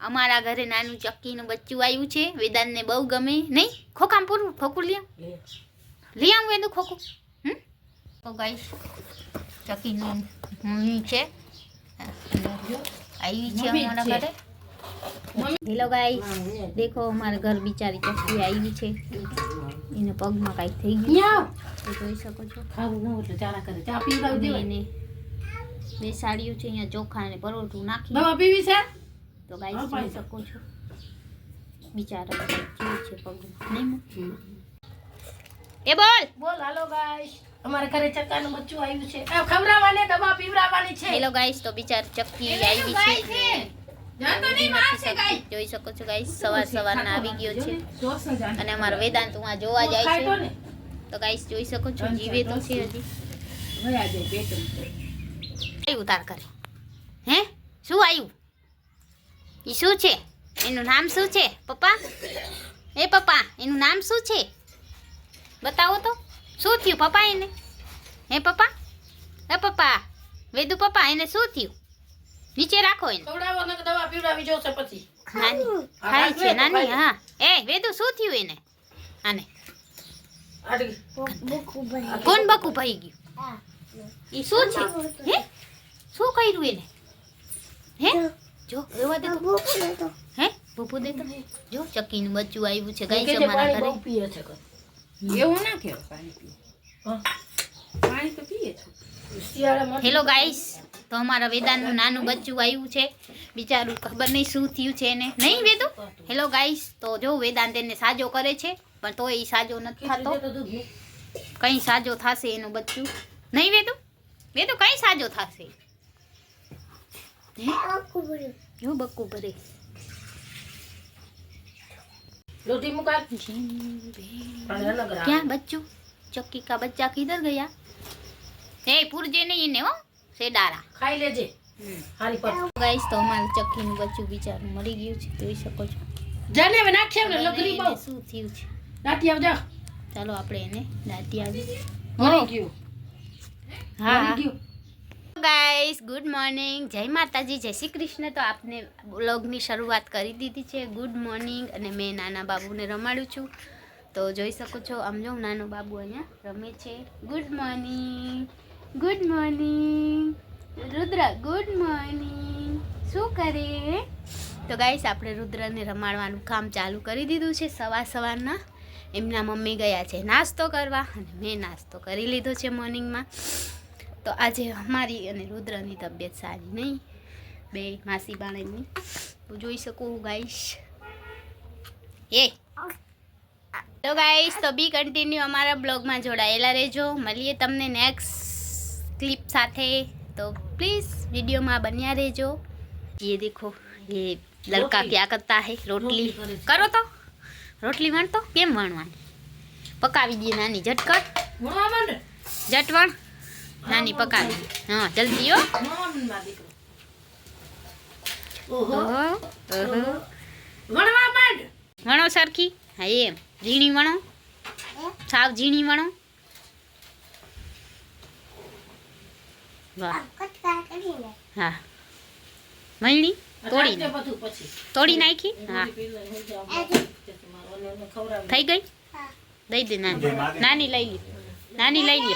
અમારા ઘરે નાનું ચક્કીનું બચ્ચું આવ્યું છે વેદાંતને બહુ ગમે. નહીં? ખોખામ પૂરું? ખોખું લઈ આવ. લઈ આવું એનું ખોખું. હમ? તો ગાઈશ ચક્કીનું મમ્મી છે. આવી છે અમારા ઘરે. હેલો ગાઈ દેખો અમારા ઘર બિચારી ચક્કી આવી છે. એને પગમાં કાંઈક થઈ ગયું. જોઈ શકો છો. એને બે સાડીઓ છે અહીંયા ચોખા અને પરોઠું નાખી. પીવી છે? તો ગાઈસ જોઈ શકો છો. બિચારા છે પગમાં. નહીં? એ બોલ. બોલ હાલો ગાઈસ અમારે ઘરે ચક્કાનું બચ્ચું આવ્યું છે. આ ખવડાવવાની દવા પીવડાવવાની છે. હેલો ગાઈસ તો બિચાર ચક્કી આવી છે. જોઈ શકો છો ગાઈસ સવાર સવારના આવી ગયો છે. અને અમારો વેદાંત હું જોવા જાય છે. તો ગાઈસ જોઈ શકો છો જીવે તો છે હજી. વયા જાય આવ્યું તાર કરે? હે? શું આવ્યું? એ શું છે? એનું નામ શું છે? પપ્પા? એ પપ્પા એનું નામ શું છે? બતાવો તો. શું થયું પપ્પા એને? હે પપ્પા? હે પપ્પા? વેદુ પપ્પા એને શું થયું? નીચે રાખો એને. ખવડાવો ને દવા પીવડાવી જોશે પછી. નાની ખાય છે નાની હા. એ વેદુ શું થયું એને? આને. કોણ બકુ ભાઈ ગયું? એ શું છે? હે? શું કર્યું એને? હે? જો રેવા દે તો. હે ભૂપુ દે તો. જો ચક્કીનું બચ્ચું આવ્યું છે ગાય અમારા ઘરે. પીએ છે કોઈ. એવું ના કે પાણી તો પીએ છે. Hello guys. તો અમારા વેદાંતનું નાનું બચ્ચું આવ્યું છે. બિચારું ખબર નહીં શું થયું છે એને. નહીં વેદુ? Hello guys. તો જો વેદાંત એને સાજો કરે છે પણ તોય એ સાજો નથી થતો. તો. કઈ સાજો થશે એનું બચ્ચું? નહીં વેદુ? વેદુ કંઈ સાજો થશે? હે? જો બક્કું ભરે લોટી રાખ. ક્યાં બચ્ચું ચક્કી કા બચ્ચા કિધર ગયા એ પૂરજે નહીં એને હો સેડારા ખાઈ લેજે ગાઈસ તો અમારું ચક્કીનું બચ્ચું બિચારું મરી ગયું છે જોઈ શકો છો જાને હવે નાખશે ને લગરી બહુ શું થયું છે દાટી આવજા ચાલો આપણે એને દાટી આવી મરી ગયું હા મરી ગયું ગાઈસ ગુડ મોર્નિંગ જય માતાજી, જય શ્રી કૃષ્ણ. તો આપને બ્લોગની શરૂઆત કરી દીધી છે. ગુડ મોર્નિંગ અને મેં નાના બાબુને રમાડું છું. તો જોઈ શકો છો, આમ જો નાનો બાબુ અહીંયા રમે છે. Good morning good morning Rudra good morning શું કરે? તો ગાઈસ આપણે રુદ્રને રમાડવાનું કામ ચાલુ કરી દીધું છે સવાર સવારના. એમના મમ્મી ગયા છે નાસ્તો કરવા અને મેં નાસ્તો કરી લીધો છે મોર્નિંગમાં તો આજે અમારી અને રુદ્રની તબિયત સારી નહીં બે માસી બાળકની હું જોઈ શકું ગાઈશ એ તો ગાઈશ તો બી કન્ટિન્યુ અમારા બ્લોગમાં જોડાયેલા રહેજો મળીએ તમને નેક્સ્ટ ક્લિપ સાથે તો પ્લીઝ વિડીયોમાં બન્યા રહેજો ये देखो ये लड़का रोटली। क्या करता है रोटली रोटली करे છે. કરો તો રોટલી વણતો કેમ વણવાની પકાવી દઈએ નાની ઝટકટ ભણવા માંડ જટવણ નાની પકાવી. હા જલ્દી હો. વણો સરખી. હા એમ. ઝીણી વણો. સાવ ઝીણી વણો. હા. મળી? તોડી તોડી નાખી? હા. થઈ ગઈ? દઈ દે નાની. નાની લઈ લે નાની લઈ લે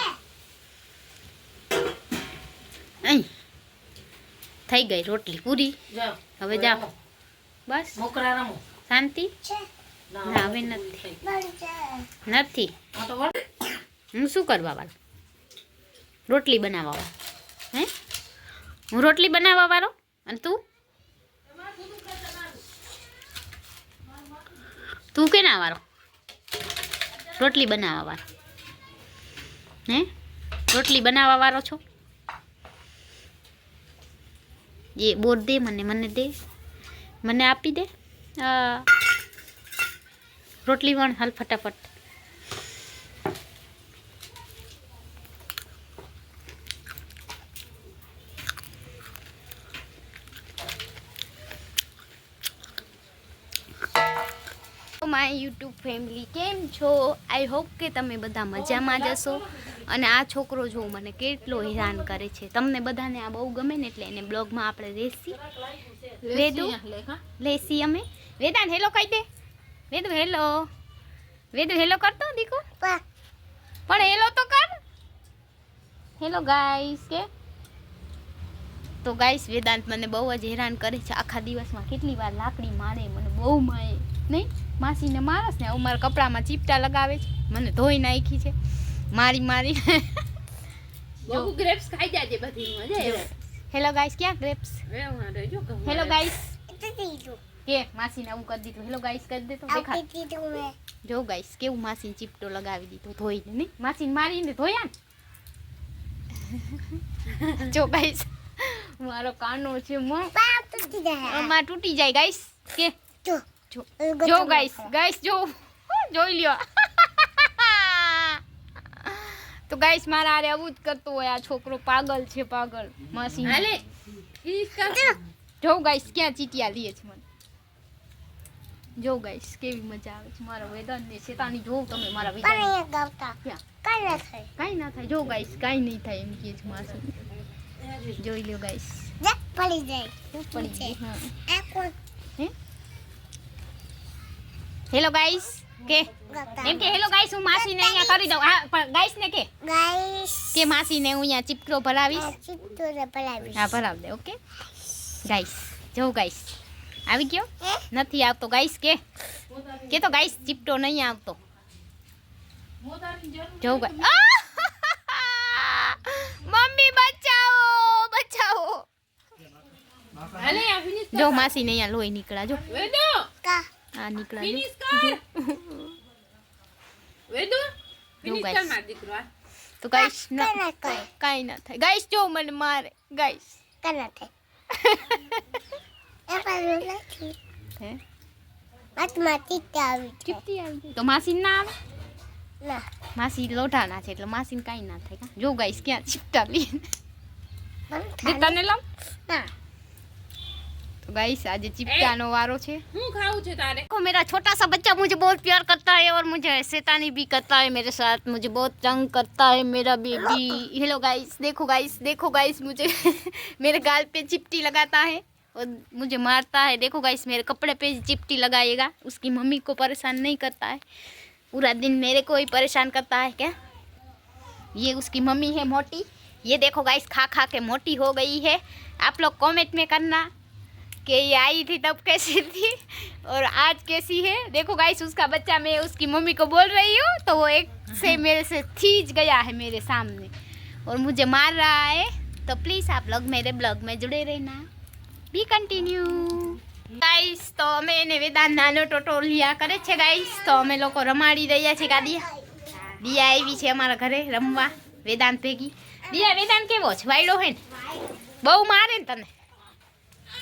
થઈ ગઈ રોટલી પૂરી. હવે જાઓ. બસ. શાંતિ? ના, ના, હવે નથી. નથી. હું શું કરવા વાળો? રોટલી બનાવવા વાળો. હે? હું રોટલી બનાવવા વાળો? અને તું? તું કેના વાળો? રોટલી બનાવવા વાળો. હે? રોટલી બનાવવા વાળો છો? એ બોર દે મને મને દે મને આપી દે આ રોટલી વણ હાલ ફટાફટ માય યુટ્યુબ ફેમિલી કેમ છો? આઈ હોપ કે તમે બધા મજામાં જ હશો. અને આ છોકરો જો મને કેટલો હેરાન કરે છે. તમને બધાને આ બહુ ગમે ને એટલે એને બ્લોગમાં આપણે લેસી વેદુ લેસી અમે. વેદાંત હેલો કહી દે. વેદુ હેલો. વેદુ હેલો કરતો દીકો? પણ હેલો તો કર. હેલો ગાઈસ કે? તો ગાઈસ વેદાંત મને બહુ જ હેરાન કરે છે. આખા દિવસમાં કેટલી વાર લાકડી મારે મને બહુ મારે નહીં? માસીને મારસ ને હવે મારા કપડામાં ચીપટા લગાવે છે. મને ધોઈ નાખી છે. મારી મારી. બહુ ગ્રેપ્સ ખાઈ જાજે બધી મજા હેલો ગાઈસ ક્યાં ગ્રેપ્સ હેલો ગાઈસ કે માસીને આવું કરી દીધું. હેલો ગાઈસ કરી દે તો દેખા જો ગાઈસ કેવું માસીને ચીપટો લગાવી દીધો ધોઈને નહીં? માસીને મારીને ધોયા ને? જો ગાઈસ મારો કાનો છે મો. આમાં તૂટી જાય. ગાઈસ કે જો. ગાઈસ ગાઈસ જો જોઈ લ્યો. તો ગાઈસ મારા આરે આવું જ કરતો હોય આ છોકરો પાગલ છે પાગલ. માસી. હાલે ફિનિશ કર જો ગાઈસ ક્યાં? ચીટિયા લે છે મને. જો ગાઈસ કેવી મજા આવે છે. મારા વેદન ને શેતાની જોવ તમે મારા વેદન કાઈ ના થાય. જો ગાઈસ કાઈ નહીં થાય એમ કે છે માસી. જોઈ લ્યો ગાઈસ પડી ગઈ હા. હે? હેલો ગાઈસ કે? એમ કે હેલો ગાઈસ હું માસીને અહીંયા કરી દઉં. હા પણ ગાઈસ ને કે? કે માસીને હું અહીંયા ચીપટો ભરાવીશ હા ભરાવ દે ઓકે? ગાઈસ જો ગાઈસ આવી ગયો? નથી આવતો ગાઈસ કે? કે તો ગાઈસ ચીપટો નહીં આવતો. જો ગાઈસ મમ્મી બચાવો બચાવો. જો માસીને અહીંયા લોહી નીકળા જો. આ નીકળ્યા જો. ફિનિશ કર વેદુ ફિનિશ guys. કર માર દીકરો તો ગાઈસ કાઈ ના થાય. ગાઈસ જો મને મારે ગાઈસ હે ચીપટી આવી ગઈ. તો માસી ના આવે? માસી લોઢાના છે એટલે માસીને કાંઈ ના થાય. કા? જો ગાઈસ ક્યાં ચીપટા લઈ દે તને લમ तो गाइस आज चिपकानो वारो छे हूँ खाऊ छे तारे देखो मेरा छोटा सा बच्चा मुझे बहुत प्यार करता है और मुझे शैतानी भी करता है मेरे साथ मुझे बहुत तंग करता है मेरा बेबी हेलो गाइस देखो गाइस देखो गाइस मुझे मेरे गाल पे चिपटी लगाता है और मुझे मारता है देखो गाइस मेरे कपड़े पे चिपटी लगाएगा उसकी मम्मी को परेशान नहीं करता है पूरा दिन मेरे को ही परेशान करता है क्या ये उसकी मम्मी है मोटी ये देखो गाइस खा खा के मोटी हो गई है आप लोग कमेंट में करना कि ये आई थी तब कैसी थी और आज कैसी है देखो गाइस उसका बच्चा मैं उसकी मम्मी को बोल रही हूँ तो वो एक से मेरे से खींच गया है मेरे सामने और मुझे मार रहा है तो प्लीज़ आप लोग मेरे ब्लॉग में जुड़े रहना બી કન્ટિન્યુ ગાઈસ તો અમે એને વેદાંત નાનો ટોટો લિયા કરે છે ગાઈસ તો અમે લોકો રમાડી રહ્યા છીએ ગાદિયા દિયા આવી છે અમારા ઘરે રમવા વેદાંત ભેગી દિયા વેદાંત કેવો છે વાયડો હોય ને બહુ મારે ને તને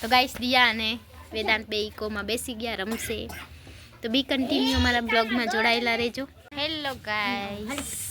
તો ગાઈસ દિયા અને વેદાંત બે ઇકોમાં બેસી ગયા, રમશે. તો બી કન્ટિન્યુ અમારા બ્લોગમાં જોડાયેલા રહેજો. Hello guys